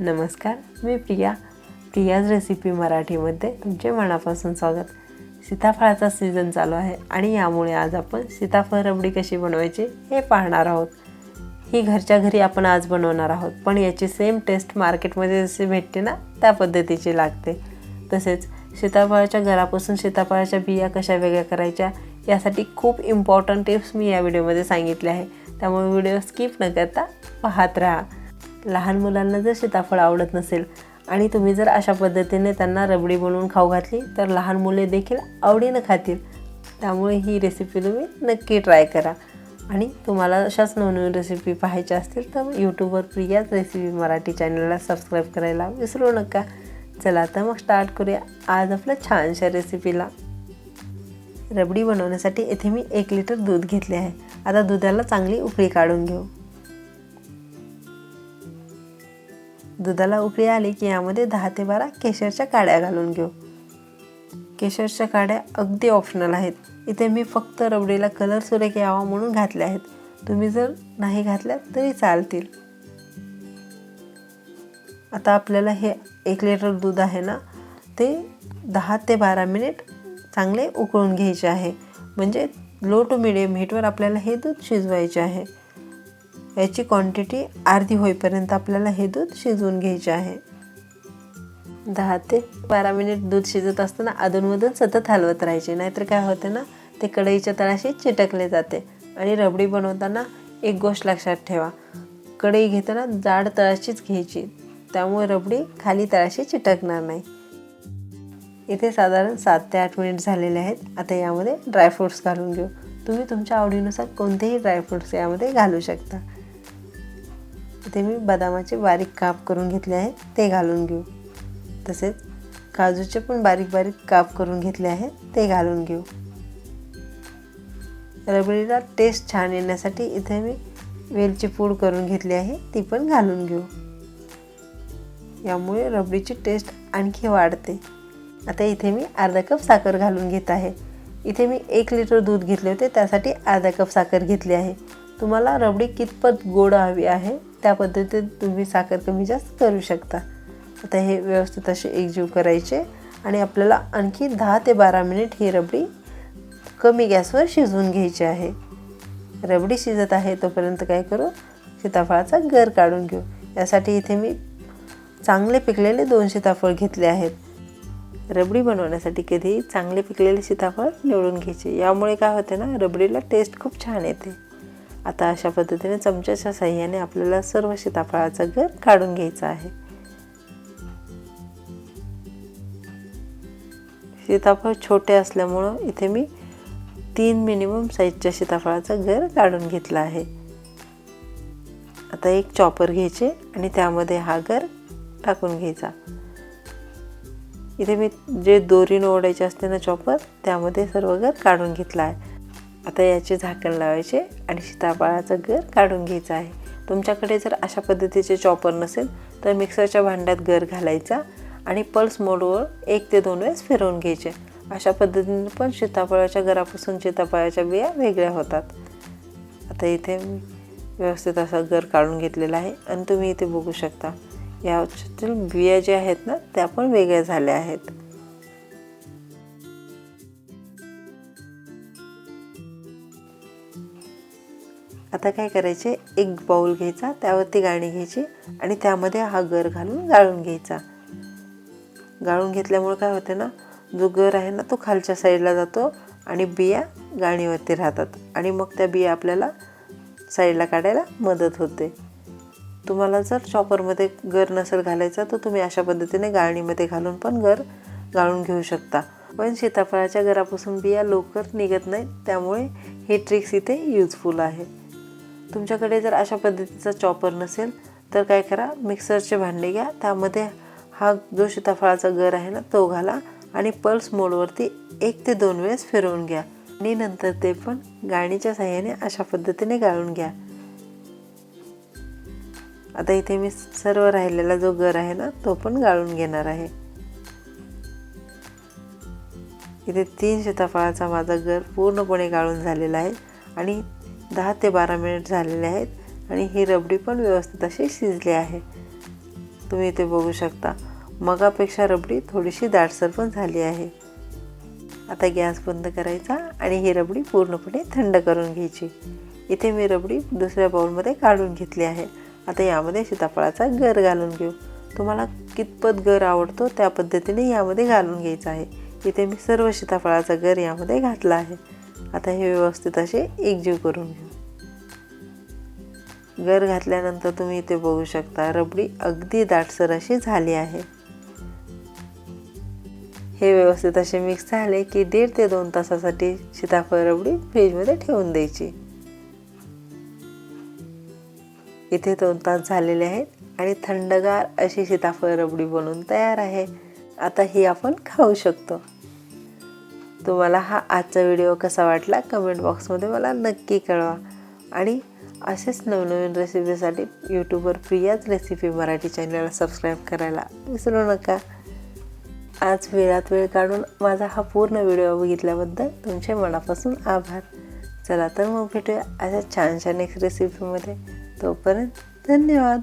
नमस्कार मी प्रिया. प्रियाज रेसिपी मराठीमध्ये तुमचे मनापासून स्वागत. सीताफळाचा सीझन चालू आहे आणि यामुळे आज आपण सीताफळ रबडी कशी बनवायची हे पाहणार आहोत. ही घरच्या घरी आपण आज बनवणार आहोत पण याची सेम टेस्ट मार्केटमध्ये जशी भेटते ना त्या पद्धतीची लागते. तसेच सीताफळाच्या घरापासून सीताफळाच्या बिया कशा वेगळ्या करायच्या यासाठी खूप इम्पॉर्टंट टिप्स मी या व्हिडिओमध्ये सांगितले आहे त्यामुळे व्हिडिओ स्किप न करता पाहत राहा. लहान मुलांना जर सीताफळ आवडत नसेल आणि तुम्ही जर अशा पद्धतीने त्यांना रबडी बनवून खाऊ घातली तर लहान मुले देखील आवडीनं खातील. त्यामुळे ही रेसिपी तुम्ही नक्की ट्राय करा. आणि तुम्हाला अशाच नवनवीन रेसिपी पाहायच्या असतील तर यूट्यूबवर प्रियाच रेसिपी मराठी चॅनलला सबस्क्राईब करायला विसरू नका. चला तर मग स्टार्ट करूया आज आपल्या छानशा रेसिपीला रबडी बनवण्यासाठी येथे मी एक लिटर दूध घेतले आहे. आता दुधाला चांगली उकळी काढून घेऊ. दुधाला उकळी आली की यामध्ये दहा ते बारा केशरच्या काड्या घालून घेऊ. केशरच्या काड्या अगदी ऑप्शनल आहेत. इथे मी फक्त रबडीला कलर सुरेख यावा म्हणून घातल्या आहेत. तुम्ही जर नाही घातल्या तरी चालतील. आता आपल्याला हे एक लिटर दूध आहे ना ते दहा ते बारा मिनिट चांगले उकळून घ्यायचे आहे. म्हणजे लो टू मिडियम हीटवर आपल्याला हे दूध शिजवायचे आहे. याची क्वांटिटी अर्धी होईपर्यंत आपल्याला हे दूध शिजवून घ्यायचे आहे. दहा ते बारा मिनिट दूध शिजत असताना अधूनमधून सतत हलवत राहायचे. नाहीतर काय होते ना ते कढईच्या तळाशी चिटकले जाते. आणि रबडी बनवताना एक गोष्ट लक्षात ठेवा. कढई घेताना जाड तळाशीच घ्यायची. त्यामुळे रबडी खाली तळाशी चिटकणार नाही. इथे साधारण सात ते आठ मिनिट झालेले आहेत. आता यामध्ये ड्रायफ्रूट्स घालून घेऊ. तुम्ही तुमच्या आवडीनुसार कोणतेही ड्रायफ्रूट्स यामध्ये घालू शकता. इथे मी बदामाचे बारीक काप करून घेतले आहेत ते घालून घेऊ. तसेच काजूचे पण बारीक बारीक काप करून घेतले आहेत ते घालून घेऊ. रबडीला टेस्ट छान येण्यासाठी इथे मी वेलची पूड करून घेतली आहे ती पण घालून घेऊ. यामुळे रबडीची टेस्ट आणखी वाढते. आता इथे मी अर्धा कप साखर घालून घेत आहे. इथे मी एक लिटर दूध घेतले होते त्यासाठी अर्धा कप साखर घेतली आहे. तुम्हाला रबडी कितपत गोड हवी आहे त्या पद्धतीत तुम्ही साखर कमी जास्त करू शकता. आता हे व्यवस्थित असे एकजीव करायचे आणि आपल्याला आणखी दहा ते बारा मिनिट ही रबडी कमी गॅसवर शिजवून घ्यायची आहे. रबडी शिजत आहे तोपर्यंत काय करू? सीताफळाचा गर काढून घेऊ. यासाठी इथे मी चांगले पिकलेले दोन सीताफळ घेतले आहेत. रबडी बनवण्यासाठी कधीही चांगले पिकलेले सीताफळ निवडून घ्यायचे. यामुळे काय होते ना रबडीला टेस्ट खूप छान येते. आता अशा पद्धतीने चमच्याच्या साह्याने आपल्याला सर्व सीताफळाचा गर काढून घ्यायचा आहे. सीताफळ छोटे असल्यामुळं इथे मी तीन मिनिमम साईजच्या सीताफळाचा गर काढून घेतला आहे. आता एक चॉपर घ्यायचे आणि त्यामध्ये हा गर टाकून घ्यायचा. इथे मी जे दोरीनं ओढायचे असते ना चॉपर त्यामध्ये सर्व गर काढून घेतला आहे. आता याचे झाकण लावायचे आणि सीताफळाचं गर काढून घ्यायचं आहे. तुमच्याकडे जर अशा पद्धतीचे चॉपर नसेल तर मिक्सरच्या भांड्यात गर घालायचा आणि पल्स मोडवर एक ते दोन वेळेस फिरवून घ्यायचे. अशा पद्धतीने पण सीताफळाच्या घरापासून सीताफळाच्या बिया वेगळ्या होतात. आता इथे मी व्यवस्थित असा गर काढून घेतलेला आहे आणि तुम्ही इथे बघू शकता. याच्यातील बिया ज्या आहेत ना त्या पण वेगळ्या झाल्या आहेत. आता काय करायचे? एक बाऊल घ्यायचा त्यावरती गाणी घ्यायची आणि त्यामध्ये हा गर घालून गाळून घ्यायचा. गाळून घेतल्यामुळे काय होते ना जो गर आहे ना तो खालच्या साईडला जातो आणि बिया गाणीवरती राहतात. आणि मग त्या बिया आपल्याला साईडला काढायला मदत होते. तुम्हाला जर चॉपरमध्ये गर नसेल घालायचा तर तुम्ही अशा पद्धतीने गाळणीमध्ये घालून पण गर गाळून घेऊ शकता. पण सीताफळाच्या घरापासून बिया लवकर निघत नाहीत त्यामुळे ही ट्रिक्स इथे यूजफुल आहे. तुमच्याकडे जर अशा पद्धतीचा चॉपर नसेल तर काय करा मिक्सरचे भांडे घ्या. त्यामध्ये हा जो सीताफळाचा गर आहे ना तो घाला आणि पल्स मोडवरती एक ते दोन वेळेस फिरवून घ्या. आणि नंतर ते पण गाणीच्या साह्याने अशा पद्धतीने गाळून घ्या. आता इथे मी सर्व राहिलेला जो गर आहे ना तो पण गाळून घेणार आहे. इथे तीन सीताफळाचा माझा गर पूर्णपणे गाळून झालेला आहे. आणि दहा ते बारा मिनिट झालेले आहेत आणि ही रबडी पण व्यवस्थित अशी शिजली आहे. तुम्ही इथे बघू शकता. मगापेक्षा रबडी थोडीशी दाटसर पण झाली आहे. आता गॅस बंद करायचा आणि ही रबडी पूर्णपणे थंड करून घ्यायची. इथे मी रबडी दुसऱ्या बाउलमध्ये काढून घेतली आहे. आता यामध्ये सीताफळाचा गर घालून घेऊ. तुम्हाला कितपत गर आवडतो त्या पद्धतीने यामध्ये घालून घ्यायचा आहे. इथे मी सर्व सीताफळाचा गर यामध्ये घातला आहे. आता हे व्यवस्थित असे एकजीव करून घेऊ. गर घातल्यानंतर तुम्ही इथे बघू शकता रबडी अगदी दाटसर अशी झाली आहे. हे व्यवस्थित असे मिक्स झाले की दीड ते दोन तासासाठी सीताफळ रबडी फ्रीजमध्ये ठेवून द्यायची. इथे दोन तास झालेले आहेत आणि थंडगार अशी सीताफळ रबडी बनवून तयार आहे. आता ही आपण खाऊ शकतो. तुम्हाला हा आजचा व्हिडिओ कसा वाटला कमेंट बॉक्समध्ये मला नक्की कळवा. आणि असेच नवनवीन रेसिपीसाठी यूट्यूबवर प्रियाच रेसिपी मराठी चॅनलला सबस्क्राईब करायला विसरू नका. आज वेळात वेळ काढून माझा हा पूर्ण व्हिडिओ बघितल्याबद्दल तुमचे मनापासून आभार. चला तर मग भेटूया अशा छान छान एक रेसिपीमध्ये तोपर्यंत धन्यवाद.